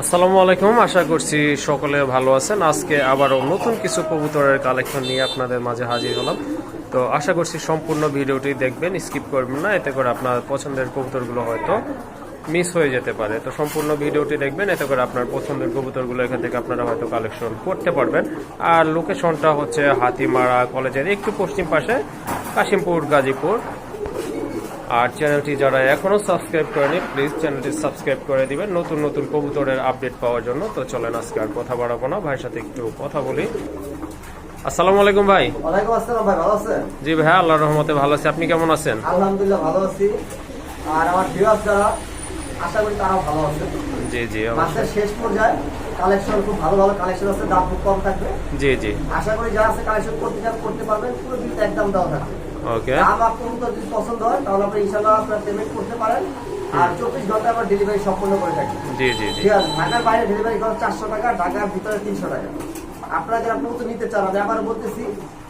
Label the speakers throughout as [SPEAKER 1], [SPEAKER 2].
[SPEAKER 1] আসসালামু আলাইকুম, আশা করছি সকলে ভালো আছেন। আজকে আবারও নতুন কিছু কবুতরের কালেকশন নিয়ে আপনাদের মাঝে হাজির হলাম। তো আশা করছি সম্পূর্ণ ভিডিওটি দেখবেন, স্কিপ করবেন না, এতে করে আপনার পছন্দের কবুতরগুলো হয়তো মিস হয়ে যেতে পারে। তো সম্পূর্ণ ভিডিওটি দেখবেন, এতে করে আপনার পছন্দের কবুতরগুলো এখান থেকে আপনারা হয়তো কালেকশন করতে পারবেন। আর লোকেশনটা হচ্ছে হাতিমারা কলেজের একটু পশ্চিম পাশে কাশিমপুর, গাজীপুর। আর চ্যানেলটি যারা এখনও সাবস্ক্রাইব করেনি প্লিজ চ্যানেলটি সাবস্ক্রাইব করে দিবেন। নতুন নতুন কবুতরের আপডেট পাওয়ার জন্য। তো চলেন আজকে আর কথা বাড়াবো না। ভাইয়ের সাথে একটু কথা বলি। আসসালামু আলাইকুম ভাই।
[SPEAKER 2] ওয়ালাইকুম আসসালাম ভাই ভালো আছেন?
[SPEAKER 1] জি ভাই আল্লাহর রহমতে ভালো আছি। আপনি কেমন আছেন?
[SPEAKER 2] আলহামদুলিল্লাহ ভালো আছি। আর আমার ভিউয়ার্স যারা আশা করি তারাও ভালো আছে।
[SPEAKER 1] জি জি
[SPEAKER 2] মাসের শেষ পর্যায়ে কালেকশন খুব ভালো ভালো কালেকশন আছে দাম খুব কম থাকবে।
[SPEAKER 1] জি জি।
[SPEAKER 2] আশা করি যারা আছে কালেকশন করতে চান করতে পারবেন। পুরো বিলটা একদম দেওয়া থাকবে।
[SPEAKER 1] ওকে
[SPEAKER 2] দাম আপনার তো যদি পছন্দ হয় তাহলে আপনি ইনশাল্লাহ আপনার পেমেন্ট করতে পারেন। আর চব্বিশ ঘণ্টা আমরা ডেলিভারি সম্পূর্ণ করে থাকি।
[SPEAKER 1] জি জি জি।
[SPEAKER 2] ঢাকার বাইরে ডেলিভারি খরচ চারশো টাকা ঢাকার ভিতরে তিনশো টাকা। আপনারা যারা কবুতর নিতে চান আমি আবার বলতেছি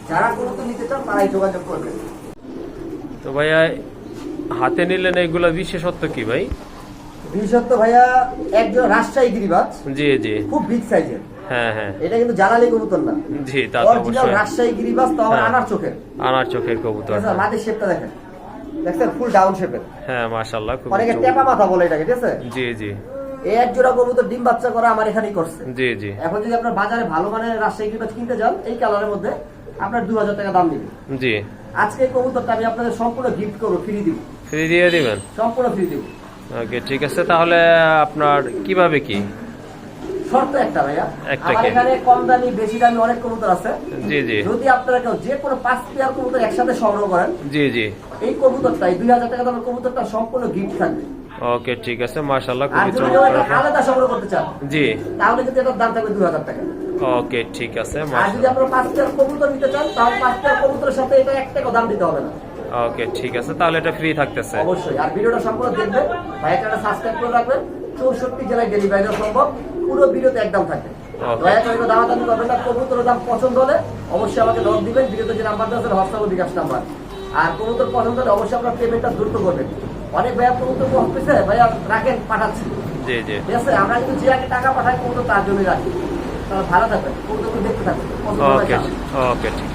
[SPEAKER 2] যারা কবুতর নিতে চান তারাই যোগাযোগ করবেন।
[SPEAKER 1] তো ভাইয়া হাতে নিলেন এগুলো বিশেষত্ব কি ভাই?
[SPEAKER 2] বিশেষত্ব ভাইয়া একজন রাজশাহী গিরিবাজ।
[SPEAKER 1] জি জি।
[SPEAKER 2] খুব বিগ সাইজের
[SPEAKER 1] হ্যাঁ হ্যাঁ।
[SPEAKER 2] এটা কিন্তু জালালি কবুতর না।
[SPEAKER 1] জি তা
[SPEAKER 2] অরিজিনাল রাজশাহী গিরিবাজ তো আমার
[SPEAKER 1] হ্যাঁ।
[SPEAKER 2] আনার চোখের।
[SPEAKER 1] আনার চোখের কবুতর।
[SPEAKER 2] ঠিক শেপটা দেখেন। দেখছেন? ফুল ডাউন শেপের
[SPEAKER 1] হ্যাঁ মাশাল্লাহ খুব
[SPEAKER 2] অনেকে টেপা মাথা বলে এটাকে ঠিক আছে?
[SPEAKER 1] জি জি।
[SPEAKER 2] এই এক জোড়া কবুতর ডিম বাচ্চা করা আমার এখানেই করছে।
[SPEAKER 1] জি জি।
[SPEAKER 2] এখন যদি আপনার বাজারে ভালো মানের রাজশাহী গিরিবাজ কিনতে যান এই কালারের মধ্যে আপনার দু হাজার টাকা দাম দিবে।
[SPEAKER 1] জি।
[SPEAKER 2] আজকে এই কবুতরটা আমি আপনাদের সম্পূর্ণ গিফট করব ফ্রি দিব।
[SPEAKER 1] ফ্রি দিয়ে দিবেন?
[SPEAKER 2] সম্পূর্ণ ফ্রি দিব।
[SPEAKER 1] ওকে ঠিক আছে। তাহলে আপনার কীভাবে কি?
[SPEAKER 2] শর্ত একটা ভাইয়া। আমার এখানে কম দামি বেশি দামি অনেক কবুতর আছে।
[SPEAKER 1] জি জি।
[SPEAKER 2] যদি আপনারা কেউ যে কোনো পাঁচ পেয়ার কবুতর একসাথে সংগ্রহ করেন
[SPEAKER 1] জি জি।
[SPEAKER 2] এই কবুতরটাই দুই হাজার টাকা দামের কবুতরটা সম্পূর্ণ গিফট থাকবে।
[SPEAKER 1] ওকে ঠিক আছে মাশাল্লাহ খুবই
[SPEAKER 2] যদি কেউ এটা
[SPEAKER 1] চমৎকার
[SPEAKER 2] আলাদা সংগ্রহ করতে চান
[SPEAKER 1] জি।
[SPEAKER 2] তাহলে কিন্তু এটার দাম থাকবে দুই হাজার টাকা।
[SPEAKER 1] ওকে ঠিক আছে
[SPEAKER 2] আর যদি আপনারা পাঁচ কবুতর নিতে চান তাহলে পাঁচ পেয়ার কবুতরের সাথে এটা এক টাকা দাম দিতে হবে না।
[SPEAKER 1] ওকে ঠিক আছে তাহলে এটা ফ্রি থাকতেছে।
[SPEAKER 2] অবশ্যই আর ভিডিওটা সম্পূর্ণ দেখবেন ভাই একটা সাবস্ক্রাইব করে রাখবেন। চৌষট্টি জেলায় ডেলিভারি সম্ভব। পুরো ভিডিওতে একদম থাকবে. দয়া করে দাম দামি করবেন না কবুতরের দাম পছন্দ হলে অবশ্যই আমাকে নক দিবেন ভিডিওতে যে নাম্বার দেওয়া আছে হোয়াটসঅ্যাপ বিকাশ নাম্বার আর কবুতর পছন্দ হলে অবশ্যই আপনার পেমেন্টটা দ্রুত করবেন। অনেক ভাইয়া কবুতর অফিসে ভাইয়া রাখেন পাঠাচ্ছি।
[SPEAKER 1] জি জি।
[SPEAKER 2] ঠিক আছে? আমরা কিন্তু যে আগে টাকা পাঠাই কবুতর তার জন্য রাখি। তাহলে ভালো থাকবেন কবুতর দেখতে থাকবেন।
[SPEAKER 1] ওকে ওকে ঠিক।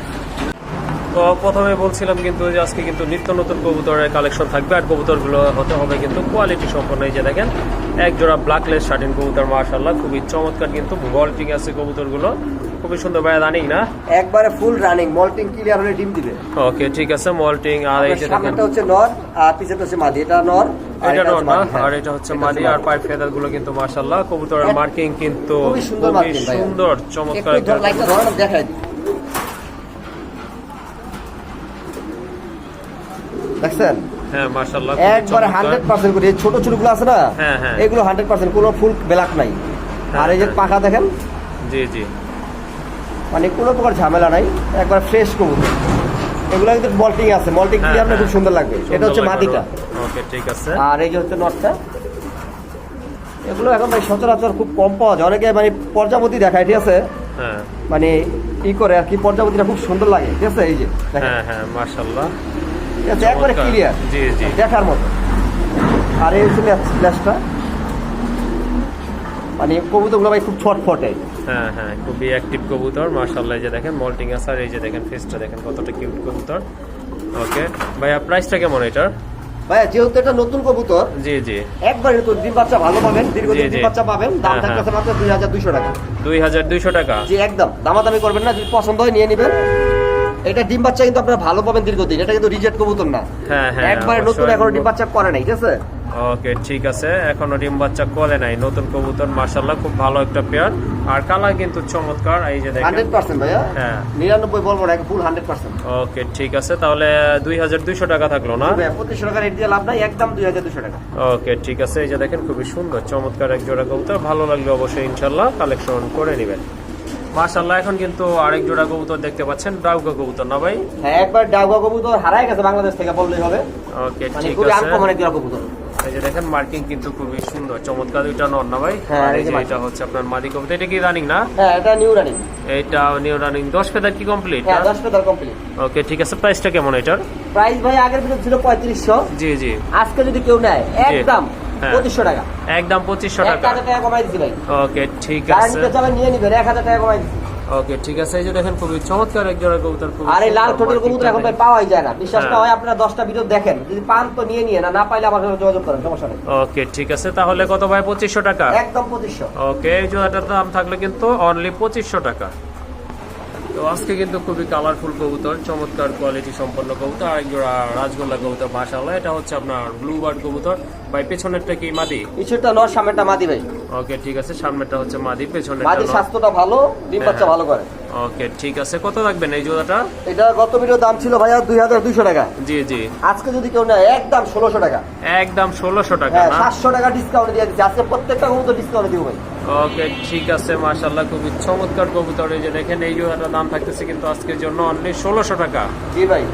[SPEAKER 1] তো প্রথমে বলছিলাম কিন্তু যে আজকে কিন্তু নিত্য নতুন কবুতরের কালেকশন থাকবে আর কবুতরগুলো হতে হবে কিন্তু কোয়ালিটি সম্পন্ন। এই যে দেখেন এক জোড়া ব্ল্যাকলেস শার্টিন কবুতর মার্শাল্লাহ খুবই চমৎকার কিন্তু বল্টিং আছে কবুতরগুলো। খুবই সুন্দর ভাইয়া রানিং না?
[SPEAKER 2] একবারে ফুল রানিং মল্টিং ক্লিয়ার হলে ডিম দিবে।
[SPEAKER 1] ওকে ঠিক আছে মল্টিং আর এই যে দেখেন।
[SPEAKER 2] হচ্ছে নর আর পিছনেটা হচ্ছে মাদি। এটা নর
[SPEAKER 1] এটা নর না?
[SPEAKER 2] হ্যাঁ।
[SPEAKER 1] আর এটা হচ্ছে মাদি আর পাইপ ফেদারগুলো কিন্তু মার্শাল্লাহ কবুতরের মার্কিং কিন্তু
[SPEAKER 2] খুবই সুন্দর
[SPEAKER 1] সুন্দর চমৎকার
[SPEAKER 2] একটু দেখাই দিই। দেখছেন?
[SPEAKER 1] হ্যাঁ
[SPEAKER 2] একবারে করে ছোট ছোটগুলো আছে না?
[SPEAKER 1] হ্যাঁ, হ্যাঁ।
[SPEAKER 2] এগুলো হান্ড্রেড পার্সেন্ট কোনো ফুল ব্ল্যাক নাই। আর এই যে
[SPEAKER 1] হ্যাঁ।
[SPEAKER 2] পাখা দেখেন?
[SPEAKER 1] জি জি।
[SPEAKER 2] মানে কোনো প্রকার ঝামেলা নাই একবার ফ্রেশ কবুতর। এগুলো কিন্তু মল্টিং আছে মল্টিং
[SPEAKER 1] হ্যাঁ,
[SPEAKER 2] খুব
[SPEAKER 1] হ্যাঁ।
[SPEAKER 2] সুন্দর লাগবে। এটা হচ্ছে মাদিটা
[SPEAKER 1] ওকে ঠিক আছে।
[SPEAKER 2] আর এই যে হচ্ছে নটটা। এগুলো এখন ভাই সচরাচর খুব কম পাওয়া যায়। অনেকে মানে পর্যাপতি দেখায় ঠিক আছে?
[SPEAKER 1] হ্যাঁ।
[SPEAKER 2] মানে ই করে আর কি পর্যাপতিটা খুব সুন্দর লাগে ঠিক আছে? এই যে
[SPEAKER 1] হ্যাঁ হ্যাঁ
[SPEAKER 2] ঠিক আছে একবারে ক্লিয়ার
[SPEAKER 1] জি, জি।
[SPEAKER 2] দেখার মতো। আর এই হচ্ছে ল্যাসটা মানে কবুতরগুলো ভাই খুব ছটফটে।
[SPEAKER 1] হ্যাঁ হ্যাঁ খুবই অ্যাক্টিভ কবুতর। মার্শাল্লাহ যে দেখেন মল্টিং আছে আর এই যে দেখেন ফেসটা দেখেন কতটা কিউট কবুতর। ওকে ভাইয়া প্রাইসটা কেমন এটার?
[SPEAKER 2] ভাই যেহেতু এটা নতুন কবুতর
[SPEAKER 1] জি জি।
[SPEAKER 2] একবার নতুন ডিম বাচ্চা ভালো পাবেন দীর্ঘদিন। ডিম বাচ্চা পাবেন দাম
[SPEAKER 1] হ্যাঁ,
[SPEAKER 2] থাকতেছে মাত্র দুই হাজার দুইশো টাকা।
[SPEAKER 1] দুই হাজার দুইশো টাকা।
[SPEAKER 2] জি একদম। দামাদামি করবেন না যদি পছন্দ হয় নিয়ে নেবেন। এটা ডিম বাচ্চা কিন্তু আপনারা ভালো পাবেন দীর্ঘদিন। এটা কিন্তু রিজেক্ট কবুতর না।
[SPEAKER 1] হ্যাঁ হ্যাঁ
[SPEAKER 2] একবারে নতুন। এখনও ডিম বাচ্চা করে নাই ঠিক আছে?
[SPEAKER 1] ওকে ঠিক আছে। এখনও ডিম বাচ্চা করে নাই। নতুন কবুতর মার্শাল্লাহ খুব ভালো একটা পেয়ার আর কালার কিন্তু চমৎকার এই যে দেখেন।
[SPEAKER 2] হান্ড্রেড পার্সেন্ট ভাইয়া।
[SPEAKER 1] হ্যাঁ।
[SPEAKER 2] নিরানব্বই বলব না ফুল হান্ড্রেড পার্সেন্ট।
[SPEAKER 1] ওকে ঠিক আছে। তাহলে দুই হাজার দুইশো টাকা থাকল না?
[SPEAKER 2] পঁচিশশো টাকা রেট দিয়ে লাভ নাই একদম দুই হাজার দুশো টাকা।
[SPEAKER 1] ওকে ঠিক আছে। এই যে দেখেন খুবই সুন্দর চমৎকার এক জোড়া কবুতর। ভালো লাগলে অবশ্যই ইনশাল্লাহ কালেকশন করে নেবেন। মাশাল্লাহ এখন কিন্তু আরেক জোড়া কবুতর দেখতে পাচ্ছেন ডাউকা কবুতর না ভাই?
[SPEAKER 2] হ্যাঁ একবার ডাউগা কবুতর হারাই গেছে বাংলাদেশ থেকে বললেই হবে।
[SPEAKER 1] ওকে
[SPEAKER 2] মানে
[SPEAKER 1] ঠিক আছে।
[SPEAKER 2] আনকমন এক কবুতর।
[SPEAKER 1] এই যে দেখেন মার্কিং কিন্তু খুবই সুন্দর চমৎকার দুইটা নর না ভাই?
[SPEAKER 2] হ্যাঁ,
[SPEAKER 1] আর
[SPEAKER 2] এই যে
[SPEAKER 1] এটা হচ্ছে আপনার মাদি কবুতর এটা কি রানিং না?
[SPEAKER 2] হ্যাঁ এটা নিউ রানিং
[SPEAKER 1] এইটা নিউ রানিং দশ ফেদার কি কমপ্লিট
[SPEAKER 2] হ্যাঁ দশ পেতাল কমপ্লিট
[SPEAKER 1] ওকে ঠিক আছে প্রাইসটা কেমন এটার?
[SPEAKER 2] প্রাইস ভাই আগের ভিতর ছিল পঁয়ত্রিশশো।
[SPEAKER 1] জি জি।
[SPEAKER 2] আজকে যদি কেউ নেয় একদম। পঁচিশশো টাকা।
[SPEAKER 1] একদম পঁচিশশো টাকা।
[SPEAKER 2] টাকা কমাই দিচ্ছি ভাই।
[SPEAKER 1] ওকে ঠিক আছে।
[SPEAKER 2] নিয়ে নিবেন এক হাজার টাকা কমাই দিচ্ছি
[SPEAKER 1] ওকে ঠিক আছে। এই যে দেখেন খুবই চমৎকার এক জোড়া কবুতর
[SPEAKER 2] আর এই লাল ঠোঁটের কবুতর এখন ভাই পাওয়াই যায় না। বিশ্বাস না
[SPEAKER 1] হ্যাঁ।
[SPEAKER 2] হয় আপনারা দশটা ভিডিও দেখেন। যদি পান তো নিয়ে নিয়ে না না পাইলে আমার সাথে যোগাযোগ করেন সমস্যা নেই।
[SPEAKER 1] ওকে ঠিক আছে। তাহলে কত ভাই? পঁচিশশো টাকা?
[SPEAKER 2] একদম পঁচিশশো।
[SPEAKER 1] ওকে এই জোড়াটার দাম থাকলে কিন্তু অনলি পঁচিশশো টাকা। তো আজকে কিন্তু খুবই কালারফুল কবুতর চমৎকার কোয়ালিটি সম্পন্ন কবুতর আর এক জোড়া রাজগোল্লা কবুতর মাশাআল্লাহ এটা হচ্ছে আপনার ব্লু বার্ড কবুতর। ভাই পেছনেরটা কি মাদি?
[SPEAKER 2] কিছুটা নর সামনেটা মাদি ভাই।
[SPEAKER 1] ওকে ঠিক আছে সামনেরটা হচ্ছে মাদি পেছনেরটা
[SPEAKER 2] মাদি স্বাস্থ্যটা ভালো ডিম বাচ্চা
[SPEAKER 1] হ্যাঁ।
[SPEAKER 2] ভালো করে।
[SPEAKER 1] ওকে ঠিক আছে কত রাখবেন এই জোড়াটা?
[SPEAKER 2] এটা গত ভিডিও দাম ছিল ভাইয়া দুই হাজার দুইশো টাকা।
[SPEAKER 1] জি জি।
[SPEAKER 2] আজকে যদি কেউ নেয় একদম ষোলোশো টাকা।
[SPEAKER 1] একদম ষোলোশো টাকা
[SPEAKER 2] হ্যাঁ
[SPEAKER 1] না?
[SPEAKER 2] সাতশো টাকা ডিসকাউন্ট দিয়ে দিচ্ছি। আজকে প্রত্যেকটা কবুতর ডিসকাউন্ট দিব ভাই।
[SPEAKER 1] ওকে ঠিক আছে মাশাল্লাহ খুবই চমৎকার কবুতর। এই যে দেখেন এই জোড়াটার দাম থাকতেছে কিন্তু আজকের জন্য অনলি ষোলোশো টাকা।
[SPEAKER 2] জি ভাই।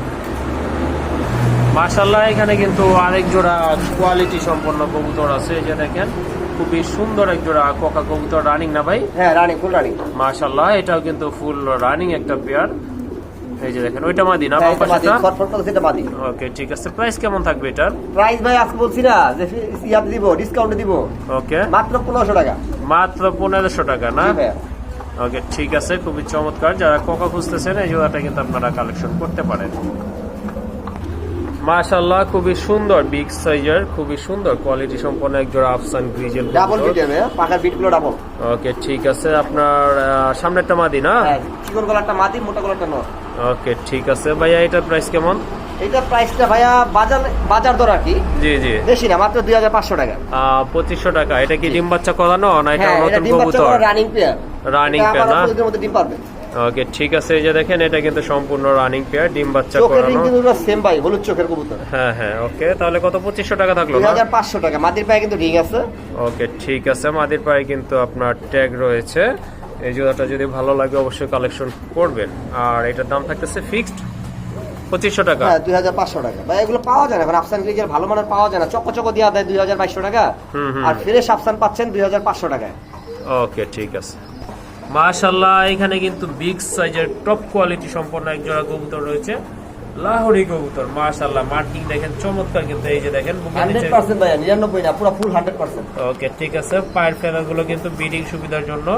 [SPEAKER 1] মাশাল্লাহ এখানে কিন্তু আরেক জোড়া কোয়ালিটি সম্পন্ন কবুতর আছে। এই যে দেখেন খুবই সুন্দর এক জোড়া কোকা কবুতর রানিং না ভাই?
[SPEAKER 2] হ্যাঁ রানিং ফুল রানিং
[SPEAKER 1] মাশাল্লাহ এটাও কিন্তু ফুল রানিং একটা পেয়ার এই যে দেখেন ওইটা মাদি না? বাম পাশেটা
[SPEAKER 2] ছটফট করতেছে, এটা মাদি।
[SPEAKER 1] ওকে ঠিক আছে। প্রাইস কেমন থাকবে এটার?
[SPEAKER 2] প্রাইস ভাই আজকে বলছি না যে ইয়াতে দিব ডিসকাউন্ট দিব।
[SPEAKER 1] ওকে।
[SPEAKER 2] মাত্র পনেরোশো টাকা।
[SPEAKER 1] মাত্র পনেরোশো টাকা না? ওকে ঠিক আছে খুবই চমৎকার। যারা কোকা খুঁজতেছেন এই জোড়াটা কিন্তু আপনারা কালেকশন করতে পারেন। মাশাল্লাহ খুবই সুন্দর বিগ সাইজের খুবই সুন্দর কোয়ালিটি সম্পন্ন এক জোড়া আফসান গ্রিজেল
[SPEAKER 2] ডাবল বিটের পাখার বিটগুলো ডাবল
[SPEAKER 1] ওকে ঠিক আছে আপনার সামনেরটা মাদি না?
[SPEAKER 2] হ্যাঁ চিকন গলারটা মাদি মোটা গলারটা নর।
[SPEAKER 1] ওকে ঠিক আছে ভাইয়া এটার প্রাইস কেমন?
[SPEAKER 2] এইটা প্রাইসটা ভাইয়া বাজার বাজার দর আর কি।
[SPEAKER 1] জি জি।
[SPEAKER 2] বেশি না মাত্র দুই হাজার পাঁচশো টাকা।
[SPEAKER 1] পঁচিশশো টাকা এটা কি ডিম বাচ্চা করানো না এটা
[SPEAKER 2] হ্যাঁ
[SPEAKER 1] নতুন কবুতর?
[SPEAKER 2] রানিং পেয়ার
[SPEAKER 1] Running pair না?
[SPEAKER 2] মধ্যে ডিম পারবে।
[SPEAKER 1] ওকে ঠিক আছে এই যে দেখেন এটা কিন্তু সম্পূর্ণ রানিং পেয়ার ডিম বাচ্চা করানো।
[SPEAKER 2] সেম ভাই হলুদ চোখের কবুতর।
[SPEAKER 1] হ্যাঁ হ্যাঁ ওকে তাহলে কত পঁচিশশো টাকা থাকল
[SPEAKER 2] দুই
[SPEAKER 1] না
[SPEAKER 2] হাজার পাঁচশো টাকা মাদির পায়ে কিন্তু রিং আছে।
[SPEAKER 1] ওকে ঠিক আছে মাদির পায়ে কিন্তু আপনার ট্যাগ রয়েছে। এই জোড়াটা যদি ভালো লাগে অবশ্যই কালেকশন করবেন। আর এটার দাম থাকতেছে ফিক্সড পঁচিশশো টাকা।
[SPEAKER 2] হ্যাঁ দুই হাজার পাঁচশো টাকা। ভাই এগুলো পাওয়া যায় না এখন আফসান গ্রিজের ভালো মানের পাওয়া যায় না। চকো চকো দেওয়া দেয় দুই হাজার বাইশশো টাকা। আর ফ্রেশ আফসান পাচ্ছেন দুই হাজার পাঁচশো টাকায়।
[SPEAKER 1] ওকে ঠিক আছে। মাশাল্লাহ এখানে কিন্তু বিগ সাইজের টপ কোয়ালিটি সম্পন্ন কবুতর রয়েছে। লাহোরি কবুতর মার্কিং দেখেন চমৎকার কিন্তু এই যে দেখেন বুকের
[SPEAKER 2] হান্ড্রেড
[SPEAKER 1] নিচে
[SPEAKER 2] পার্সেন্ট ভাইয়া না পুরো ফুল হান্ড্রেড পার্সেন্ট।
[SPEAKER 1] ওকে ঠিক আছে পায়ের কিন্তু ব্রিডিং সুবিধার জন্য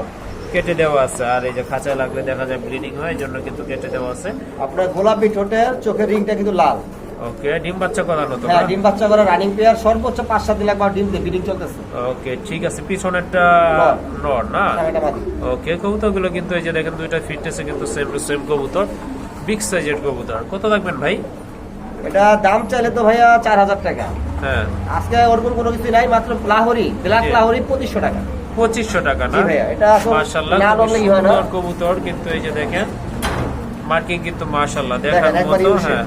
[SPEAKER 1] কেটে দেওয়া আছে। আর এই যে খাঁচায় লাগলে দেখা যায় ব্লিডিং হয় এই জন্য কিন্তু কেটে দেওয়া আছে।
[SPEAKER 2] আপনার গোলাপি ঠোঁটের চোখের রিংটা কিন্তু লাল।
[SPEAKER 1] ওকে ডিম বাচ্চা করানো তো
[SPEAKER 2] হ্যাঁ ডিম বাচ্চা করে রানিং পেয়ার সর্বোচ্চ পাঁচ সাত দিন একবার ডিম বিডিং চলতেছে।
[SPEAKER 1] ওকে ঠিক আছে পিছনেরটা
[SPEAKER 2] নর।
[SPEAKER 1] না? ওকে কবুতরগুলো কিন্তু এই যে দেখেন দুইটা ফিটনেসে কিন্তু সেম টু সেম কবুতর বিগ সাইজের কবুতর। কত থাকবেন ভাই?
[SPEAKER 2] এটা দাম চাইলে তো ভাইয়া চার হাজার টাকা।
[SPEAKER 1] হ্যাঁ।
[SPEAKER 2] আজকে ওরকম কোনো কিছু নাই মাত্র লাহোরি ব্ল্যাক লাহোরি পঁচিশশো টাকা।
[SPEAKER 1] পঁচিশশো টাকা না?
[SPEAKER 2] এটা এখন
[SPEAKER 1] মাশাল্লাহ
[SPEAKER 2] না বললেই হয় না।
[SPEAKER 1] কবুতর কিন্তু এই যে দেখেন মার্কিং কিন্তু মাশাল্লাহ দেখার মতো হ্যাঁ।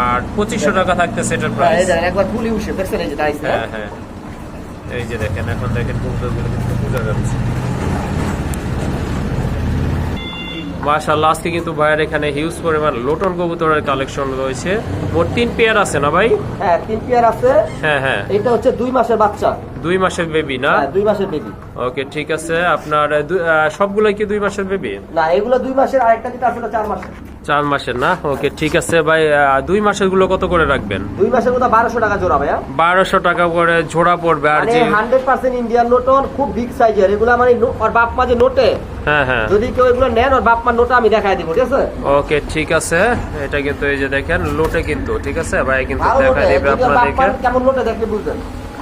[SPEAKER 1] আর পঁচিশশো টাকা থাকতেছে এটার
[SPEAKER 2] হ্যাঁ,
[SPEAKER 1] প্রাইস
[SPEAKER 2] একবার ফুলি দেখছেন এই যে
[SPEAKER 1] হ্যাঁ হ্যাঁ। এই যে দেখেন এখন দেখেন কবুতরগুলো কিন্তু বোঝা যাচ্ছে। আজকে কিন্তু ভাইয়ের এখানে হিউজ পরিমাণ লোটন কবুতরের কালেকশন রয়েছে। মোট তিন পেয়ার আছে না ভাই?
[SPEAKER 2] হ্যাঁ তিন পেয়ার আছে।
[SPEAKER 1] হ্যাঁ হ্যাঁ।
[SPEAKER 2] এটা হচ্ছে দুই মাসের বাচ্চা।
[SPEAKER 1] দুই মাসের বেবি না?
[SPEAKER 2] হ্যাঁ দুই মাসের বেবি
[SPEAKER 1] ওকে ঠিক আছে। আপনার সবগুলোই কি দুই মাসের বেবি
[SPEAKER 2] না এগুলো দুই মাসের আরেকটা যেটা আসলে চার মাসের।
[SPEAKER 1] চার মাসের না? ওকে ঠিক আছে ভাই দুই মাসেরগুলো কত করে রাখবেন?
[SPEAKER 2] দুই মাসের মতো বারোশো টাকা জোড়া ভাইয়া।
[SPEAKER 1] বারোশো টাকা করে জোড়া পড়বে আর
[SPEAKER 2] মানে
[SPEAKER 1] যে
[SPEAKER 2] হান্ড্রেড পার্সেন্ট ইন্ডিয়ান নোটন খুব বিগ সাইজের এগুলো মানে ওর বাপ মা যে নোটে
[SPEAKER 1] হ্যাঁ হ্যাঁ।
[SPEAKER 2] যদি কেউ এগুলো নেন ওর বাপ মার নোটা আমি দেখাই দিব ঠিক আছে?
[SPEAKER 1] ওকে ঠিক আছে। এটা কিন্তু এই যে দেখেন লোটে কিন্তু ঠিক আছে? ভাই কিন্তু
[SPEAKER 2] ভালো
[SPEAKER 1] দেখা
[SPEAKER 2] নোটে
[SPEAKER 1] দিবে দেখে
[SPEAKER 2] কেমন নোটে দেখলে বুঝবেন।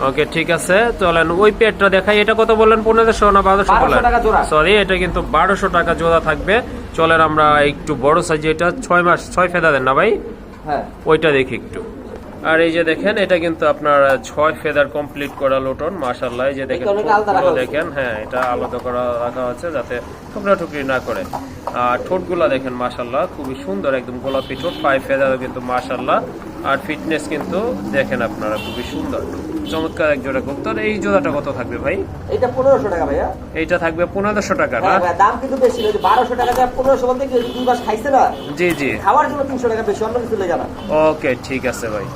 [SPEAKER 1] ওকে ঠিক আছে। চলেন ওই পেটটা দেখাই। এটা কত বললেন? পনেরোশো না বারোশো
[SPEAKER 2] 1200
[SPEAKER 1] বললেন
[SPEAKER 2] টাকা
[SPEAKER 1] সরি এটা কিন্তু বারোশো টাকা জোড়া থাকবে। চলেন আমরা একটু বড় সাইজ এটা ছয় মাস ছয় ফেদা দেন না ভাই?
[SPEAKER 2] হ্যাঁ।
[SPEAKER 1] ওইটা দেখি একটু। আর এই যে দেখেন এটা কিন্তু আপনার ছয় ফেদার কমপ্লিট করা লোটন মাশাল্লাহ এই যে দেখেন
[SPEAKER 2] এটা।
[SPEAKER 1] দেখেন হ্যাঁ এটা আলাদা করা রাখা হচ্ছে যাতে টুকরা টুকরি না করে। আর ঠোঁটগুলো দেখেন মাশাল্লাহ খুবই সুন্দর একদম গোলাপি ঠোঁট ফাইভ ফেদারও কিন্তু মাশাল্লাহ আর ফিটনেস কিন্তু দেখেন আপনারা খুবই সুন্দর। চমৎকার এক জোড়া কবুতর। এই জোড়াটা কত থাকবে ভাই?
[SPEAKER 2] এটা পনেরোশো টাকা ভাইয়া।
[SPEAKER 1] এইটা থাকবে পনেরোশো টাকা না?
[SPEAKER 2] হ্যাঁ দাম কিন্তু বেশি না বারোশো টাকা দেয় পনেরোশো বলতে কি দুই মাস খাইছে না
[SPEAKER 1] জি জি।
[SPEAKER 2] খাওয়ার জন্য তিনশো টাকা বেশি অন্য কিছু লেগে না
[SPEAKER 1] ওকে ঠিক আছে ভাই।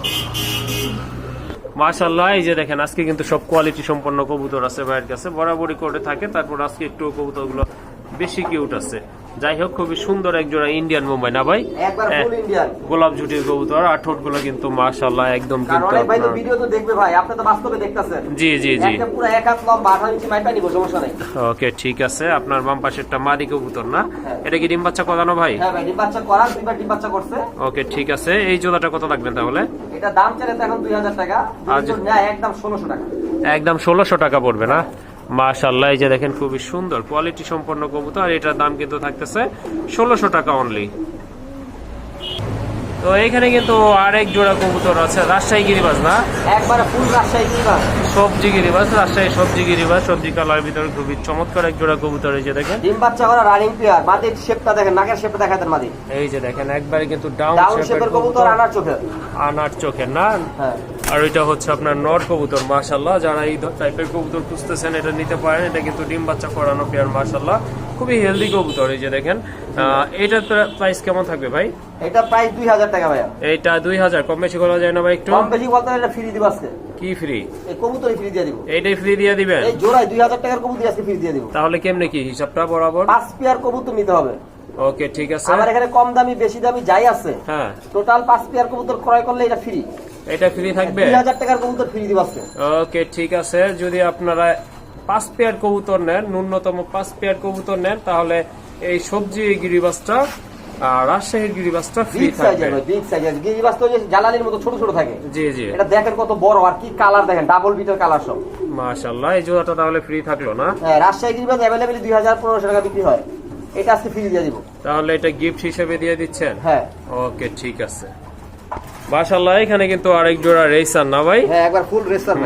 [SPEAKER 1] মাশাল্লাহ এই যে দেখেন, আজকে কিন্তু সব কোয়ালিটি সম্পন্ন কবুতর আছে, ভাইয়ের কাছে। বরাবরই করে থাকে, তারপর আজকে একটু কবুতরগুলো বেশি কিউট আছে। যাই হোক খুবই সুন্দর এক জোড়া ইন্ডিয়ান মুম্বাই না ভাই? হ্যাঁ। গোলাপ জুটির কবুতর আর ঠোঁটগুলো কিন্তু মাশাআল্লাহ একদম কিন্তু
[SPEAKER 2] ভাই ভিডিও তো দেখবে ভাই আপনি তো বাস্তবে দেখতেছেন।
[SPEAKER 1] জি জি জি।
[SPEAKER 2] একটা পুরো এক হাত লম্বা আঠারো ইঞ্চি মাইপা নিবো সমস্যা নেই।
[SPEAKER 1] ওকে ঠিক আছে। আপনার বাম পাশেরটা মাদি কবুতর না?
[SPEAKER 2] হ্যাঁ।
[SPEAKER 1] এটা কি ডিম বাচ্চা করানো ভাই?
[SPEAKER 2] হ্যাঁ ভাই ডিম বাচ্চা করার দুইবার ডিম বাচ্চা করছে।
[SPEAKER 1] ওকে ঠিক আছে। এই জোড়াটা কত লাগবে তাহলে?
[SPEAKER 2] এটা দাম এখন দুই হাজার টাকা।
[SPEAKER 1] আর
[SPEAKER 2] একদম ষোলোশো টাকা।
[SPEAKER 1] একদম ষোলোশো টাকা পড়বে না? মাশাল্লাহ এই যে দেখেন খুবই সুন্দর কোয়ালিটি সম্পন্ন কবুতর আর এটার দাম কিন্তু থাকতেছে ষোলোশো টাকা অনলি তো এইখানে কিন্তু আরেক জোড়া কবুতর আছে রাজশাহী গিরিবাজ না?
[SPEAKER 2] একবারে ফুল রাজশাহী
[SPEAKER 1] সবজি গিরিবাজ রাজশাহী সবজি গিরিবাজ সবজি কালার ভিতরে খুবই চমৎকার এক জোড়া কবুতর এই যে দেখেন।
[SPEAKER 2] ডিম বাচ্চা করা রানিং প্লেয়ার মাটির শেপটা দেখেন নাকের শেপটা দেখাতেন মাটি
[SPEAKER 1] এই যে দেখেন একবারে কিন্তু ডাউন শেপের
[SPEAKER 2] কবুতর আনার চোখে
[SPEAKER 1] আনার চোখের না?
[SPEAKER 2] হ্যাঁ।
[SPEAKER 1] আর ওইটা হচ্ছে আপনার নর কবুতর মাশাল্লাহ যারা এই টাইপের কবুতর খুঁজতেছেন এটা নিতে পারেন। এটা কিন্তু ডিম বাচ্চা করানো পেয়ার মাশাল্লাহ খুবই হেলদি কবুতর এই যে দেখেন। এটার প্রাইস কেমন থাকবে ভাই?
[SPEAKER 2] এটা প্রাইস দুই হাজার টাকা ভাইয়া।
[SPEAKER 1] এইটা দুই হাজার। কম বেশি করা যায় না ভাই একটু?
[SPEAKER 2] কম বেশি বলতে এটা ফ্রি দিব আজকে।
[SPEAKER 1] কি ফ্রি
[SPEAKER 2] এই কবুতরই ফ্রি দিয়ে দিব।
[SPEAKER 1] এইটাই ফ্রি দিয়ে দিবেন?
[SPEAKER 2] এই জোড়ায় দুই হাজার টাকার কবুতর আজকে ফ্রি দিয়ে দিব।
[SPEAKER 1] তাহলে কেমনে কি হিসাবটা বরাবর?
[SPEAKER 2] পাঁচ পেয়ার কবুতর নিতে হবে।
[SPEAKER 1] ওকে ঠিক আছে।
[SPEAKER 2] আমার এখানে কম দামি বেশি দামি যাই আছে।
[SPEAKER 1] হ্যাঁ।
[SPEAKER 2] টোটাল পাঁচ পেয়ার কবুতর ক্রয় করলে এটা ফ্রি
[SPEAKER 1] এটা ফ্রি থাকবে?
[SPEAKER 2] দুই হাজার টাকার কবুতর ফ্রি দিব আজকে।
[SPEAKER 1] ওকে ঠিক আছে। যদি আপনারা পাঁচ পেয়ার কবুতর নেন ন্যূনতম পাঁচ পেয়ার কবুতর নেন তাহলে এই সবজি গিরিবাসটা রাজশাহীর গিরিবাসটা ফ্রি থাকবে।
[SPEAKER 2] বিগ সাইজের গিরিবাস তো মতো ছোট ছোট থাকে।
[SPEAKER 1] জি জি।
[SPEAKER 2] এটা দেখেন কত বড় আর কি কালার দেখেন ডাবল বিটের কালার সব।
[SPEAKER 1] মাশাল্লাহ এই জোড়াটা তাহলে ফ্রি থাকল না?
[SPEAKER 2] হ্যাঁ রাজশাহী গিরিবাস হাজার পনেরোশো টাকা বিক্রি হয়। এটা আজকে ফ্রি দিয়ে দিব।
[SPEAKER 1] তাহলে এটা গিফট হিসেবে দিয়ে দিচ্ছেন?
[SPEAKER 2] হ্যাঁ।
[SPEAKER 1] ওকে ঠিক আছে। এখানে কিন্তু আরেক জোড়া রেসার না ভাই?
[SPEAKER 2] হ্যাঁ একবার full racer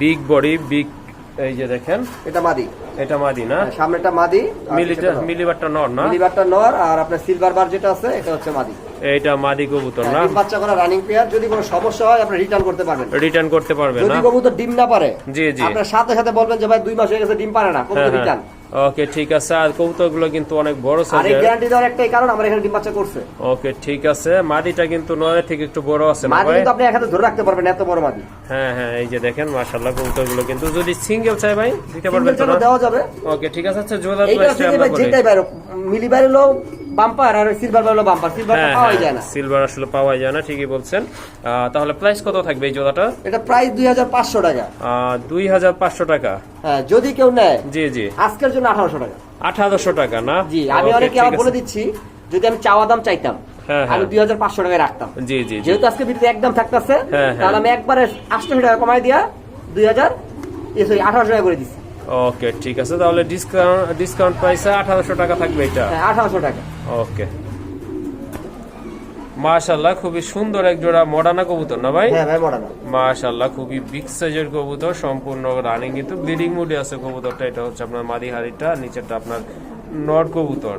[SPEAKER 1] big body big এই যে দেখেন।
[SPEAKER 2] এটা মাদি।
[SPEAKER 1] এটা মাদি না?
[SPEAKER 2] হ্যাঁ, সামনেটা মাদি
[SPEAKER 1] মিলিটা মিলিবারটা নর না?
[SPEAKER 2] মিলিবারটা নর আর আপনার সিলভার বার যেটা আছে এটা হচ্ছে মাদি।
[SPEAKER 1] এইটা মাদি কবুতর না?
[SPEAKER 2] হ্যাঁ, বাচ্চা করা রানিং পেয়ার যদি কোনো সমস্যা হয় আপনি রিটার্ন করতে পারবেন।
[SPEAKER 1] রিটার্ন করতে পারবে
[SPEAKER 2] যদি কবুতর ডিম না পারে
[SPEAKER 1] জি জি।
[SPEAKER 2] আপনার সাথে সাথে বলবেন যে ভাই দুই মাস হয়ে গেছে ডিম পারে না
[SPEAKER 1] হ্যাঁ
[SPEAKER 2] কবুতর রিটার্ন
[SPEAKER 1] ওকে ঠিক আছে। আর কবুতরগুলো কিন্তু অনেক বড়
[SPEAKER 2] আর এই গ্যারান্টি দেওয়ার একটাই কারণ আমরা এখানে ডিম বাচ্চা করছে।
[SPEAKER 1] ওকে ঠিক আছে। মাদিটা কিন্তু নয়ের থেকে একটু বড় আছে না
[SPEAKER 2] মাদি কিন্তু আপনি এক ধরে রাখতে পারবেন এত বড় মাদি
[SPEAKER 1] হ্যাঁ হ্যাঁ এই যে দেখেন মাশাআল্লাহ কবুতরগুলো কিন্তু। যদি সিঙ্গেল চাই ভাই দিতে পারবেন তো
[SPEAKER 2] দেওয়া যাবে।
[SPEAKER 1] ওকে ঠিক আছে। আচ্ছা জোড়া
[SPEAKER 2] এইটা
[SPEAKER 1] প্রাইসটা আমরা বলি
[SPEAKER 2] যেটাই মিলি বাইরে হলো বাম্পার আর সিলভার হলো বাম্পার সিলভারটা পাওয়াই যায় না।
[SPEAKER 1] সিলভার আসলে পাওয়া যায় না ঠিকই বলছেন। তাহলে প্রাইস কত থাকবে এই জোড়াটা?
[SPEAKER 2] এটা প্রাইস দুই হাজার পাঁচশো টাকা।
[SPEAKER 1] দুই হাজার পাঁচশো টাকা।
[SPEAKER 2] হ্যাঁ যদি কেউ নেয়
[SPEAKER 1] জি জি।
[SPEAKER 2] আজকের জন্য আঠারোশো টাকা।
[SPEAKER 1] আঠারোশো টাকা না?
[SPEAKER 2] জি আমি অনেকে আবার বলে দিচ্ছি যদি আমি চাওয়া দাম চাইতাম
[SPEAKER 1] হ্যাঁ, হ্যাঁ।
[SPEAKER 2] আমি দুই হাজার পাঁচশো টাকায় রাখতাম।
[SPEAKER 1] জি জি
[SPEAKER 2] যেহেতু আজকে ভিডিওতে একদম থাকতেছে
[SPEAKER 1] হ্যাঁ।
[SPEAKER 2] তাহলে আমি একবারে আটশো টাকা কমাই দিয়া দুই হাজার আঠারোশো টাকা করে দিচ্ছি
[SPEAKER 1] ওকে ঠিক আছে। তাহলে ডিসকাউন্ট ডিসকাউন্ট প্রাইস আঠারোশো টাকা থাকবে এটা।
[SPEAKER 2] হ্যাঁ আঠারোশো টাকা।
[SPEAKER 1] ওকে মাশাল্লাহ খুবই সুন্দর এক জোড়া মডানা কবুতর না ভাই?
[SPEAKER 2] হ্যাঁ ভাই মডার্ন
[SPEAKER 1] মাশাল্লাহ খুবই বিগ সাইজের কবুতর সম্পূর্ণ রানিং কিন্তু ব্লিডিং মুডে আছে কবুতরটা। এটা হচ্ছে আপনার মাদি হাড়িটা নিচেরটা আপনার নর কবুতর।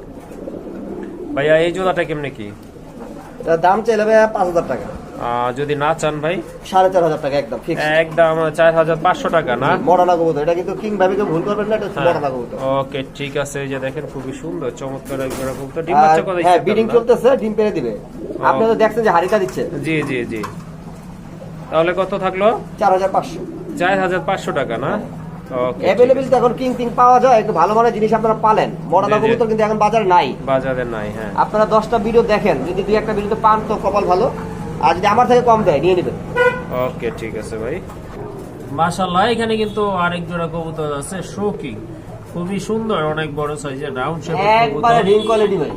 [SPEAKER 1] ভাইয়া এই জোড়াটা কেমনে কি?
[SPEAKER 2] দাম চাইলে ভাই পাঁচ হাজার টাকা।
[SPEAKER 1] যদি না চান ভাই?
[SPEAKER 2] সাড়ে চার হাজার টাকা একদম
[SPEAKER 1] একদম চার হাজার পাঁচশো টাকা না?
[SPEAKER 2] কবুতর এটা কিন্তু কিং ভুল করবেন না এটা কবুতর
[SPEAKER 1] ওকে ঠিক আছে এই যে দেখেন খুবই সুন্দর চমৎকার এক জোড়া কবুতর। ডিম বাচ্চা কথা
[SPEAKER 2] হ্যাঁ বিডিং চলতেছে ডিম পেরে দিবে। আপনি তো দেখছেন যে হাড়িটা দিচ্ছে।
[SPEAKER 1] জি জি জি। তাহলে কত থাকল?
[SPEAKER 2] চার হাজার পাঁচশো।
[SPEAKER 1] চার হাজার পাঁচশো টাকা না?
[SPEAKER 2] অ্যাভেলেবেল এখন কিং কিং পাওয়া যায় একটু ভালো মানের জিনিস আপনারা পালেন।
[SPEAKER 1] জি।
[SPEAKER 2] কবুতর কিন্তু এখন বাজারে নাই।
[SPEAKER 1] বাজারে নাই হ্যাঁ।
[SPEAKER 2] আপনারা দশটা ভিডিও দেখেন যদি দুই একটা ভিডিওতে পান তো কপাল ভালো। আর যদি আমার থেকে কম দেয় নিয়ে নেবেন
[SPEAKER 1] ওকে ঠিক আছে ভাই। মাশাল্লাহ এখানে কিন্তু আরেক জোড়া কবুতর আছে শোকিং খুবই সুন্দর অনেক বড় সাইজের রাউন্ড শেপের
[SPEAKER 2] একবারে রিং কোয়ালিটি ভাই।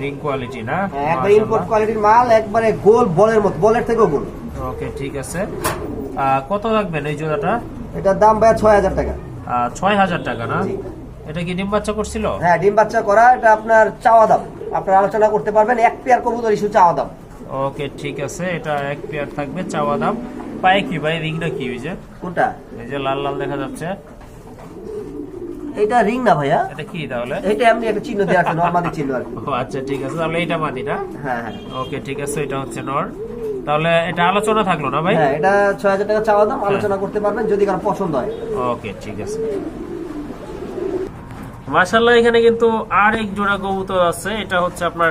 [SPEAKER 1] রিং কোয়ালিটি না?
[SPEAKER 2] হ্যাঁ, একবারে ইম্পোর্ট কোয়ালিটির মাল একবারে গোল বলের মতো বলের থেকেও গোল।
[SPEAKER 1] ওকে ঠিক আছে। কত রাখবেন এই জোড়াটা?
[SPEAKER 2] এটার দাম ভাই ছয় হাজার টাকা।
[SPEAKER 1] আহ, ছয় হাজার টাকা না? এটা কি ডিম বাচ্চা করছিল?
[SPEAKER 2] হ্যাঁ ডিম বাচ্চা করা এটা আপনার চাওয়া দাম। আপনারা আলোচনা করতে পারবেন এক পেয়ার কবুতর ইস্যু চাওয়া দাম।
[SPEAKER 1] ওকে ঠিক আছে এটা এক পেয়ার থাকবে চাওয়া দাম। পায়ে কি ভাই রিংটা কি যে?
[SPEAKER 2] কোনটা?
[SPEAKER 1] এই যে লাল লাল দেখা যাচ্ছে।
[SPEAKER 2] এটা রিং না ভাইয়া?
[SPEAKER 1] এটা কি তাহলে?
[SPEAKER 2] এটা এমনি একটা চিহ্ন দেওয়া আছে নর্মালি চিহ্ন আর কি।
[SPEAKER 1] ও আচ্ছা ঠিক আছে তাহলে এটা মাদিটা
[SPEAKER 2] হ্যাঁ হ্যাঁ।
[SPEAKER 1] ওকে ঠিক আছে এটা হচ্ছে নর তাহলে এটা আলোচনা থাকল না ভাই?
[SPEAKER 2] হ্যাঁ এটা ছয় হাজার টাকা চাওয়া দাম আলোচনা করতে পারবেন যদি কারও পছন্দ হয়।
[SPEAKER 1] ওকে ঠিক আছে। মাশাল্লাহ এখানে কিন্তু আরেক জোড়া কবুতর আছে এটা হচ্ছে আপনার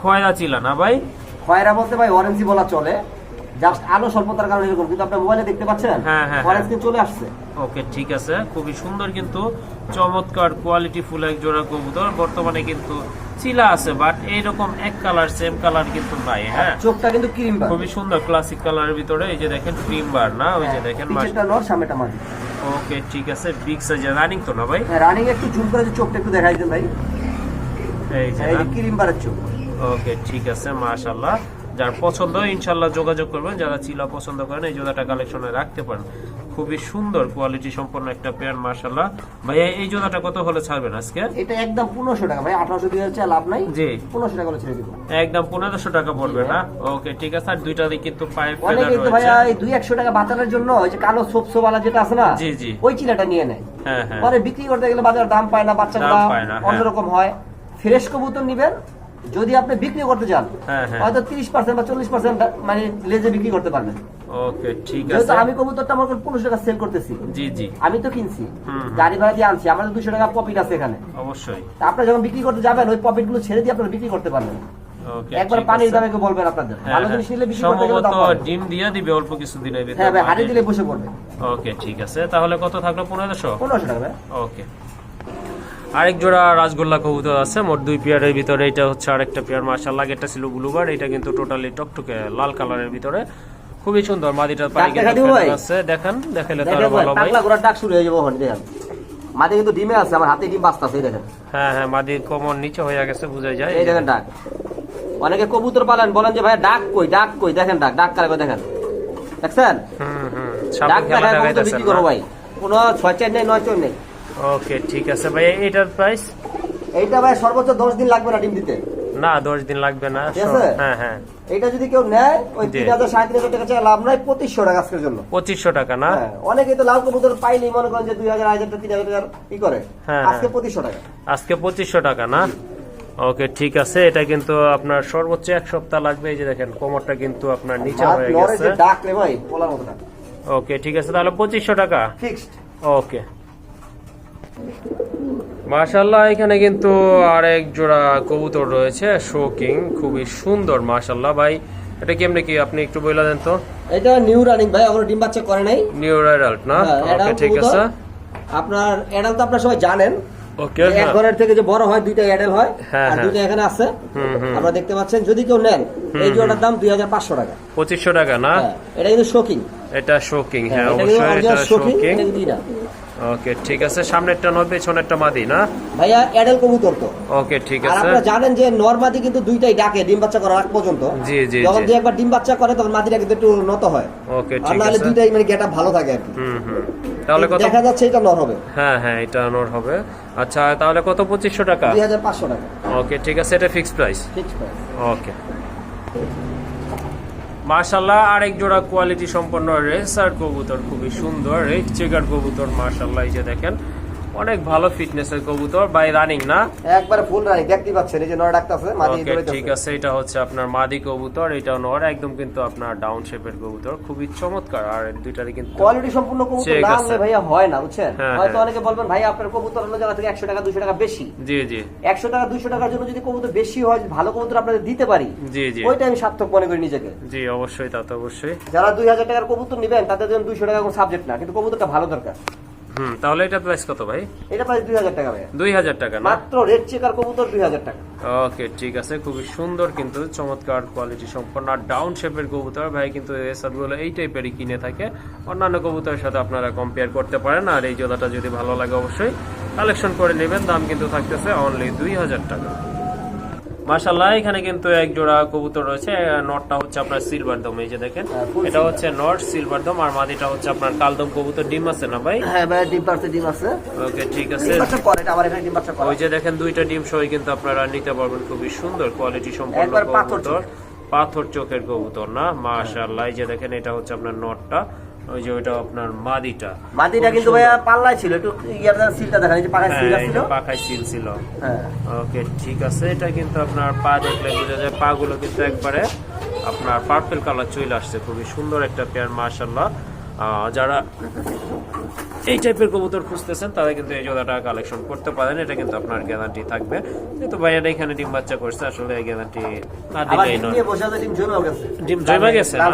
[SPEAKER 1] খয়রা চিলা না ভাই?
[SPEAKER 2] খয়রা বলতে ভাই অরেঞ্জি বলা চলে। জাস্ট আলো স্বল্পতার কারণে এরকম কিন্তু আপনার মোবাইলে দেখতে পাচ্ছেন?
[SPEAKER 1] হ্যাঁ, হ্যাঁ,
[SPEAKER 2] অরেঞ্জ
[SPEAKER 1] হ্যাঁ।
[SPEAKER 2] কিন্তু চলে আসছে।
[SPEAKER 1] ওকে ঠিক আছে। খুবই সুন্দর কিন্তু চমৎকার কোয়ালিটি ফুল এক জোড়া কবুতর। বর্তমানে কিন্তু চিলা আছে বাট এইরকম এক কালার সেম কালার কিন্তু নাই হ্যাঁ।
[SPEAKER 2] চোখটা কিন্তু ক্রিম বার
[SPEAKER 1] খুবই সুন্দর ক্লাসিক কালারের ভিতরে এই যে দেখেন ক্রিম বার না? ওই যে দেখেন
[SPEAKER 2] পিছনটা নর সামনেটা মাদি
[SPEAKER 1] ওকে ঠিক আছে। বিগ সাইজের রানিং তো না ভাই?
[SPEAKER 2] হ্যাঁ রানিং একটু জুম করে যে চোখটা একটু দেখাই দেন ভাই।
[SPEAKER 1] এই যে
[SPEAKER 2] ক্রিম বারের চোখ।
[SPEAKER 1] ওকে ঠিক আছে মাশাল্লাহ যার পছন্দ ইনশাল্লাহ যোগাযোগ করবেন। যারা চিলা পছন্দ করেন এই জোড়াটা কালেকশনে রাখতে পারেন। খুবই সুন্দর কোয়ালিটি সম্পন্ন একটা পেয়ার মাশাল্লাহ ভাইয়া এই জোড়াটা কত হলে ছাড়বেন আজকে?
[SPEAKER 2] এটা একদম পনেরোশো টাকা। ভাই আঠারোশো দিয়ে হচ্ছে লাভ নাই।
[SPEAKER 1] জি।
[SPEAKER 2] পনেরোশো টাকা করে ছেড়ে দিব।
[SPEAKER 1] একদম পনেরোশো টাকা পড়বে না? ওকে ঠিক আছে। আর দুইটা দিক কিন্তু পাইপ
[SPEAKER 2] অনেকে
[SPEAKER 1] ফেদার
[SPEAKER 2] কিন্তু ভাইয়া এই দুই একশো টাকা বাঁচানোর জন্য ওই যে কালো সোপ সোপালা যেটা আছে না
[SPEAKER 1] জি, জি।
[SPEAKER 2] ওই চিলাটা নিয়ে নেয়।
[SPEAKER 1] হ্যাঁ হ্যাঁ।
[SPEAKER 2] পরে বিক্রি করতে গেলে বাজার দাম পায় না বাচ্চার
[SPEAKER 1] দাম
[SPEAKER 2] দাম
[SPEAKER 1] পায় না, হ্যাঁ।
[SPEAKER 2] অন্যরকম হয়। ফ্রেশ কবুতর নিবেন যদি আপনি বিক্রি করতে চান
[SPEAKER 1] হ্যাঁ, হ্যাঁ।
[SPEAKER 2] হয়তো তিরিশ পার্সেন্ট বা চল্লিশ পার্সেন্ট মানে লেজে বিক্রি করতে পারবেন।
[SPEAKER 1] ওকে ঠিক আছে।
[SPEAKER 2] আমি কবুতরটা আমার পনেরোশো টাকা সেল করতেছি।
[SPEAKER 1] জি জি।
[SPEAKER 2] আমি তো কিনছি। গাড়ি ভাড়া দিয়ে আনছি আমার দুশো টাকা প্রফিট আছে এখানে।
[SPEAKER 1] অবশ্যই।
[SPEAKER 2] আপনারা যখন বিক্রি করতে যাবেন ওই প্রফিটগুলো ছেড়ে দিয়ে আপনারা বিক্রি করতে পারবেন। একবার পানির। দামে বলবেন আপনাদের।
[SPEAKER 1] হ্যাঁ,
[SPEAKER 2] ভালো। জিনিস নিলে বিক্রি
[SPEAKER 1] সম্ভবত ডিম দিয়ে দিবে অল্প কিছু দিনের ভিতরে
[SPEAKER 2] ভাই হাড়ি দিলে বসে পড়বে।
[SPEAKER 1] ওকে ঠিক আছে। তাহলে কত থাকল? পনেরোশো?
[SPEAKER 2] পনেরোশো টাকা
[SPEAKER 1] ওকে। আরেক জোড়া রাসগোল্লা কবুতর আছে মোট দুই পেয়ারের ভিতরে। এটা হচ্ছে আরেকটা পেয়ার মার্শাল্লাহ এটা ছিল ব্লুবার এটা কিন্তু টোটালি টকটকে লাল কালারের ভিতরে। খুবই সুন্দর মাদিটার? ফেদার আছে। দেখেন দেখালে তো
[SPEAKER 2] আরও
[SPEAKER 1] ভালো ভাই
[SPEAKER 2] পাগলা ডাক শুরু হয়ে যাব ওখানে দেখেন। মাঝে কিন্তু ডিমে আছে আমার হাতে ডিম বাঁচতেছে এই দেখেন।
[SPEAKER 1] হ্যাঁ হ্যাঁ মাদির কমন নিচে হয়ে গেছে বুঝাই যায়।
[SPEAKER 2] এই দেখেন ডাক। অনেকে কবুতর পালেন বলেন যে ভাই ডাক কই ডাক কই? দেখেন ডাক ডাক কারে কই দেখেন। দেখছেন?
[SPEAKER 1] হুম হুম
[SPEAKER 2] ডাক দেখায় কবুতর বিক্রি করব ভাই। কোনো ছয় চার নেই নয় চোর নেই।
[SPEAKER 1] ওকে ঠিক আছে। ভাই এটার প্রাইস
[SPEAKER 2] এইটা ভাই সর্বোচ্চ দশ দিন লাগবে না ডিম দিতে।
[SPEAKER 1] না দশ দিন লাগবে না হ্যাঁ হ্যাঁ।
[SPEAKER 2] এইটা যদি কেউ নেয় ওই টাকা চাই লাভ নাই পঁচিশশো টাকা আজকের জন্য।
[SPEAKER 1] পঁচিশশো টাকা না?
[SPEAKER 2] হ্যাঁ, অনেকে তো লাল কবুতর মনে করেন যে দুই হাজার হাজার তিন হাজার কি করে।
[SPEAKER 1] হ্যাঁ,
[SPEAKER 2] আজকে
[SPEAKER 1] হ্যাঁ।
[SPEAKER 2] পঁচিশশো টাকা।
[SPEAKER 1] আজকে পঁচিশশো টাকা না? ওকে ঠিক আছে। এটা কিন্তু আপনার সর্বোচ্চ এক সপ্তাহ লাগবে। এই যে দেখেন কোমরটা কিন্তু আপনার নিচে হয়ে গেছে।
[SPEAKER 2] ভাই বলার মতো না
[SPEAKER 1] ওকে ঠিক আছে। তাহলে পঁচিশশো টাকা?
[SPEAKER 2] ফিক্সড
[SPEAKER 1] ওকে মাশাল্লাহ এখানে কিন্তু আরেক জোড়া কবুতর রয়েছে শোকিং খুবই সুন্দর মাশাল্লাহ ভাই এটা কেমনে কি আপনি একটু বলে দেন তো?
[SPEAKER 2] এটা নিউ রানিং ভাই এখনও ডিম বাচ্চা করে নাই।
[SPEAKER 1] নিউ অ্যাডাল্ট না?
[SPEAKER 2] হ্যাঁ,
[SPEAKER 1] ওকে ঠিক আছে।
[SPEAKER 2] আপনার এডাল তো আপনারা সবাই জানেন।
[SPEAKER 1] ওকে
[SPEAKER 2] এক ঘরের থেকে যে বড় হয় দুইটা এডাল হয়
[SPEAKER 1] হ্যাঁ,
[SPEAKER 2] আর
[SPEAKER 1] হ্যাঁ।
[SPEAKER 2] দুইটা এখানে আছে।
[SPEAKER 1] হুম।
[SPEAKER 2] দেখতে পাচ্ছেন যদি কেউ নেন এই জোড়াটার দাম দুই হাজার পাঁচশো টাকা।
[SPEAKER 1] পঁচিশশো টাকা না?
[SPEAKER 2] হ্যাঁ, এটা কিন্তু শোকিং।
[SPEAKER 1] এটা শোকিং হ্যাঁ অবশ্যই এটা
[SPEAKER 2] শোকিং
[SPEAKER 1] ওকে ঠিক আছে সামনেরটা নয় পেছনেরটা মাদি না?
[SPEAKER 2] ভাইয়া এডাল কবুতর তো।
[SPEAKER 1] ওকে ঠিক আছে।
[SPEAKER 2] আপনারা জানেন যে নর্মাদি কিন্তু দুইটাই ডাকে ডিম বাচ্চা করার আগ পর্যন্ত।
[SPEAKER 1] জি, জি,
[SPEAKER 2] যখন। দুই একবার ডিম বাচ্চা করে তখন মাদিটা কিন্তু একটু নত হয়।
[SPEAKER 1] ওকে ঠিক আছে।
[SPEAKER 2] দুইটাই মানে গেটা ভালো থাকে আর কি।
[SPEAKER 1] হুম হুম। তাহলে কত
[SPEAKER 2] দেখা যাচ্ছে এটা নর হবে।
[SPEAKER 1] হ্যাঁ হ্যাঁ এটা নোট হবে। আচ্ছা তাহলে কত? পঁচিশশো টাকা?
[SPEAKER 2] দুই হাজার পাঁচশো টাকা।
[SPEAKER 1] ওকে ঠিক আছে এটা fixed price
[SPEAKER 2] fix price
[SPEAKER 1] okay মার্শাল্লাহ আরেক জোড়া কোয়ালিটি সম্পন্ন রেসার কবুতর, খুবই সুন্দর। রেড চেকার কবুতর মার্শাল্লাহ এই যে দেখেন। অনেক ভালো ফিটনেসের কবুতর বাই রানিং না?
[SPEAKER 2] একবারে ফুল রানি দেখতে পাচ্ছেন এই যে নর ডাকতেছে মাদি দৌড়াইতেছে।
[SPEAKER 1] ঠিক আছে এটা হচ্ছে আপনার মাদি কবুতর এটা নর একদম কিন্তু আপনার ডাউন শেপের কবুতর খুবই চমৎকার আর দুইটারই কিন্তু
[SPEAKER 2] কোয়ালিটি সম্পূর্ণ কবুতর না। আনলে ভাইয়া হয় না বুঝছেন?
[SPEAKER 1] হ্যাঁ,
[SPEAKER 2] হয়তো
[SPEAKER 1] হ্যাঁ।
[SPEAKER 2] অনেকে বলবেন ভাই আপনার কবুতর অন্য জায়গা থেকে একশো টাকা দুশো টাকা বেশি।
[SPEAKER 1] জি জি।
[SPEAKER 2] একশো টাকা দুশো টাকার জন্য যদি কবুতর বেশি হয় ভালো কবুতর আপনাদের দিতে পারি
[SPEAKER 1] জি জি।
[SPEAKER 2] ওইটা আমি সার্থক মনে করি নিজেকে।
[SPEAKER 1] জি অবশ্যই তা তো অবশ্যই।
[SPEAKER 2] যারা দুই হাজার টাকার কবুতর নিবেন তাদের জন্য দুইশো টাকা কোনো সাবজেক্ট না কিন্তু কবুতরটা ভালো দরকার।
[SPEAKER 1] হুম তাহলে এটা প্রাইস কত ভাই?
[SPEAKER 2] এটা দুই হাজার টাকা ভাইয়া।
[SPEAKER 1] দুই হাজার টাকা না?
[SPEAKER 2] মাত্র রেড চেকার কবুতর দুই হাজার টাকা।
[SPEAKER 1] ওকে ঠিক আছে খুবই সুন্দর কিন্তু চমৎকার কোয়ালিটি সম্পন্ন আর ডাউন শেপের কবুতর। ভাই কিন্তু এই সবগুলো এই টাইপেরই কিনে থাকে। অন্যান্য কবুতরের সাথে আপনারা কম্পেয়ার করতে পারেন আর এই জোড়াটা যদি ভালো লাগে অবশ্যই কালেকশন করে নেবেন। দাম কিন্তু থাকতেছে অনলি দুই হাজার টাকা। মাশাল্লাহ এখানে কিন্তু এক জোড়া কবুতর রয়েছে। নটটা হচ্ছে আপনার সিলভার দম এই যে দেখেন।
[SPEAKER 2] হ্যাঁ,
[SPEAKER 1] এটা হচ্ছে নট সিলভার দম আর মাদিটা হচ্ছে আপনার কালদম কবুতর। ডিম আছে না ভাই?
[SPEAKER 2] হ্যাঁ ভাই ডিম পারছে ডিম আছে।
[SPEAKER 1] ওকে ঠিক আছে।
[SPEAKER 2] আমার এখানে ডিম
[SPEAKER 1] ওই যে দেখেন দুইটা ডিম সহ কিন্তু আপনারা নিতে পারবেন। খুবই সুন্দর কোয়ালিটি সম্পন্ন
[SPEAKER 2] পাথর
[SPEAKER 1] কবুতর। পাথর চোখের কবুতর না? মাশাআল্লাহ এই যে দেখেন এটা হচ্ছে আপনার নটটা। ওই যে ওইটা আপনার মাদিটা।
[SPEAKER 2] মাদিটা কিন্তু ভাইয়া পাল্লায় ছিল একটু ইয়ার সিলটা দেখা যে পাখায় সিল
[SPEAKER 1] হ্যাঁ
[SPEAKER 2] ছিল
[SPEAKER 1] পাখায় সিল ছিল।
[SPEAKER 2] হ্যাঁ।
[SPEAKER 1] ওকে ঠিক আছে এটা কিন্তু আপনার পা দেখলে বোঝা যায় পা গুলো কিন্তু একবারে আপনার পার্পল কালার চলে আসছে। খুবই সুন্দর একটা পেয়ার মাশাআল্লাহ। আহ, যারা এই টাইপের কবুতর খুঁজতেছেন তারা কিন্তু এই জোড়াটা কালেকশন করতে পারেন এটা কিন্তু আপনার গ্যারান্টি থাকবে। কিন্তু ভাইয়াটা এখানে ডিম বাচ্চা করছে আসলে গ্যারান্টি না দিলেই
[SPEAKER 2] ডিম
[SPEAKER 1] নয়। জমা গেছে। না?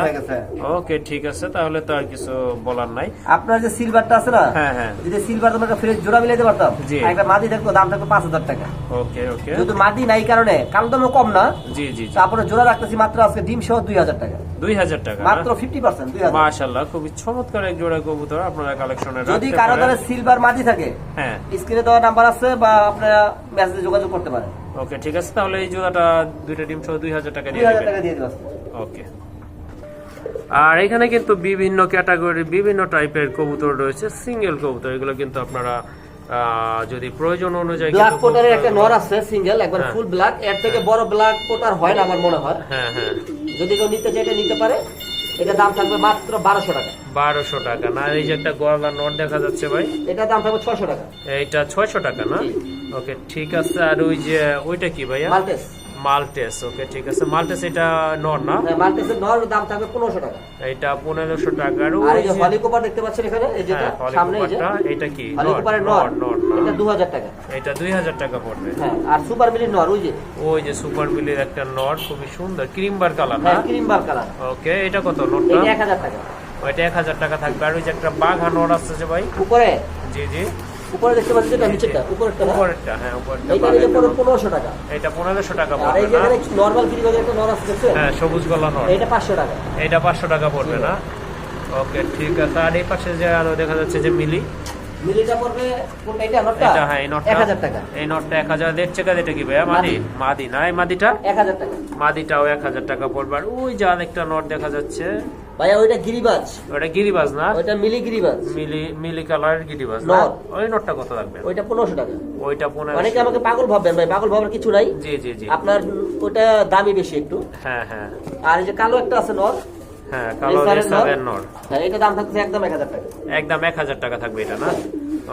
[SPEAKER 1] ওকে ঠিক আছে তাহলে তো আর কিছু বলার নাই।
[SPEAKER 2] আপনার যে সিলভারটা আছে না
[SPEAKER 1] হ্যাঁ হ্যাঁ।
[SPEAKER 2] যদি সিলভার ফ্রেশ জোড়া মিলাইতে পারতাম। একটা মাদি থাকতো দাম থাকতো পাঁচ হাজার টাকা।
[SPEAKER 1] ওকে ওকে
[SPEAKER 2] মাদি নাই কারণে কারণ দামও কম না
[SPEAKER 1] জি জি
[SPEAKER 2] তারপরে জোড়া রাখতেছি মাত্র আজকে ডিম সহ দুই হাজার টাকা।
[SPEAKER 1] দুই হাজার টাকা?
[SPEAKER 2] মাত্র ফিফটি পার্সেন্ট
[SPEAKER 1] মাশাল্লাহ খুবই চমৎকার এক জোড়া কবুতর আপনারা কালেকশনে
[SPEAKER 2] যদি কারও দ্বারা সিলভার মাদি থাকে
[SPEAKER 1] হ্যাঁ।
[SPEAKER 2] স্ক্রিনে দেওয়া নাম্বার আছে বা আপনারা মেসেজে যোগাযোগ করতে পারেন।
[SPEAKER 1] ওকে ঠিক আছে তাহলে এই জোড়াটা দুইটা ডিম সহ দুই হাজার টাকা দিয়ে
[SPEAKER 2] হাজার
[SPEAKER 1] দিবেন।
[SPEAKER 2] টাকা দিয়ে দিবো
[SPEAKER 1] ওকে আর এখানে কিন্তু বিভিন্ন ক্যাটাগরি বিভিন্ন টাইপের কবুতর রয়েছে সিঙ্গেল কবুতর এগুলো কিন্তু আপনারা যদি প্রয়োজন অনুযায়ী
[SPEAKER 2] ব্ল্যাক পোটারের একটা নর আছে সিঙ্গেল একবার। ফুল ব্ল্যাক এর থেকে বড় ব্ল্যাক পোটার হয় না আমার মনে হয়।
[SPEAKER 1] হ্যাঁ হ্যাঁ।
[SPEAKER 2] যদি কেউ নিতে চাই এটা নিতে পারে। এটা দাম থাকবে মাত্র বারোশো টাকা।
[SPEAKER 1] বারোশো টাকা। না এই যে একটা গলা নোট দেখা যাচ্ছে ভাই।
[SPEAKER 2] এটা দাম থাকবে ছয়শো টাকা।
[SPEAKER 1] এইটা ছয়শো টাকা না? ওকে ঠিক আছে। আর ওই যে ওইটা কি ভাইয়া?
[SPEAKER 2] মাল্টেস।
[SPEAKER 1] মাল্টেস ওকে ঠিক আছে। মাল্টেস এটা নর না?
[SPEAKER 2] হ্যাঁ, মাল্টেসের নর দাম থাকবে পনেরোশো টাকা।
[SPEAKER 1] এটা পনেরোশো টাকার।
[SPEAKER 2] আর এই যে হলি কোপার দেখতে পাচ্ছেন এখানে এই যেটা
[SPEAKER 1] হ্যাঁ,
[SPEAKER 2] সামনে এই যে
[SPEAKER 1] এটা কি?
[SPEAKER 2] হলি
[SPEAKER 1] নর?
[SPEAKER 2] কোপারের
[SPEAKER 1] নর,
[SPEAKER 2] নর
[SPEAKER 1] নর
[SPEAKER 2] এটা দু হাজার টাকা।
[SPEAKER 1] এটা দুই হাজার টাকা পড়বে।
[SPEAKER 2] হ্যাঁ আর সুপার মিলির নর ওই যে।
[SPEAKER 1] ওই যে সুপার মিলির একটা নট খুবই সুন্দর। ক্রিম বার কালার
[SPEAKER 2] হ্যাঁ ক্রিম বার কালার।
[SPEAKER 1] ওকে এটা কত নটটা
[SPEAKER 2] এটা এক হাজার টাকা।
[SPEAKER 1] ওইটা এক হাজার টাকা থাকবে। আর ওই যে একটা বাঘা নট আছে যে ভাই।
[SPEAKER 2] উপরে?
[SPEAKER 1] জি জি।
[SPEAKER 2] উপরে দেখতে পাচ্ছেন যেটা নিচেরটা উপরেরটা
[SPEAKER 1] উপরেরটা হ্যাঁ উপরেরটা এটা।
[SPEAKER 2] পড়বে পনেরোশো টাকা।
[SPEAKER 1] এটা পনেরোশো টাকা
[SPEAKER 2] আর এই যে নর্মাল একটা নর আছে দেখছেন?
[SPEAKER 1] হ্যাঁ সবুজ গলা নর।
[SPEAKER 2] এটা পাঁচশো টাকা।
[SPEAKER 1] এটা পাঁচশো টাকা পড়বে না? ওকে ঠিক আছে। আর এই পাশে যে আরও দেখা যাচ্ছে যে মিলি
[SPEAKER 2] মিলিটা পড়বে কোনটা এটা নটটা?
[SPEAKER 1] এটা হ্যাঁ এই নটটা।
[SPEAKER 2] এক হাজার টাকা।
[SPEAKER 1] এই নটটা এক হাজার দেড় টাকা এটা কি ভাইয়া মাদি? মাদি। না এই মাদিটা?
[SPEAKER 2] এক হাজার টাকা।
[SPEAKER 1] মাদিটাও এক হাজার টাকা পড়বে। আর ওই যে আরেকটা নট দেখা যাচ্ছে।
[SPEAKER 2] ভাইয়া ওইটা গিরিবাজ।
[SPEAKER 1] ওটা গিরিবাজ না?
[SPEAKER 2] ওইটা মিলি গিরিবাজ।
[SPEAKER 1] মিলি মিলি কালারের গিরিবাজ। না ওই নটটা কত লাগবে?
[SPEAKER 2] ওইটা পনেরোশো টাকা।
[SPEAKER 1] ওইটা পনেরো
[SPEAKER 2] অনেকে আমাকে পাগল ভাববেন ভাই পাগল ভাবার কিছু নাই।
[SPEAKER 1] জি জি জি।
[SPEAKER 2] আপনার ওটা দামি বেশি একটু।
[SPEAKER 1] হ্যাঁ হ্যাঁ।
[SPEAKER 2] আর এই যে কালো একটা আছে নর
[SPEAKER 1] হ্যাঁ কালো
[SPEAKER 2] রেসারের নর।
[SPEAKER 1] রেসারের নর
[SPEAKER 2] হ্যাঁ, এটা দাম থাকছে একদম এক হাজার টাকা।
[SPEAKER 1] একদম টাকা থাকবে এটা না?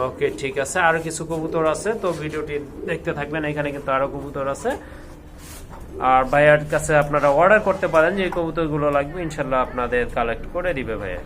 [SPEAKER 1] ওকে ঠিক আছে। আরও কিছু কবুতর আছে তো ভিডিওটি দেখতে থাকবেন। এখানে কিন্তু আরও কবুতর আছে। আর ভাইয়ার কাছে আপনারা অর্ডার করতে পারেন যে কবুতরগুলো লাগবে। ইনশাল্লাহ আপনাদের কালেক্ট করে দিবে ভাইয়া।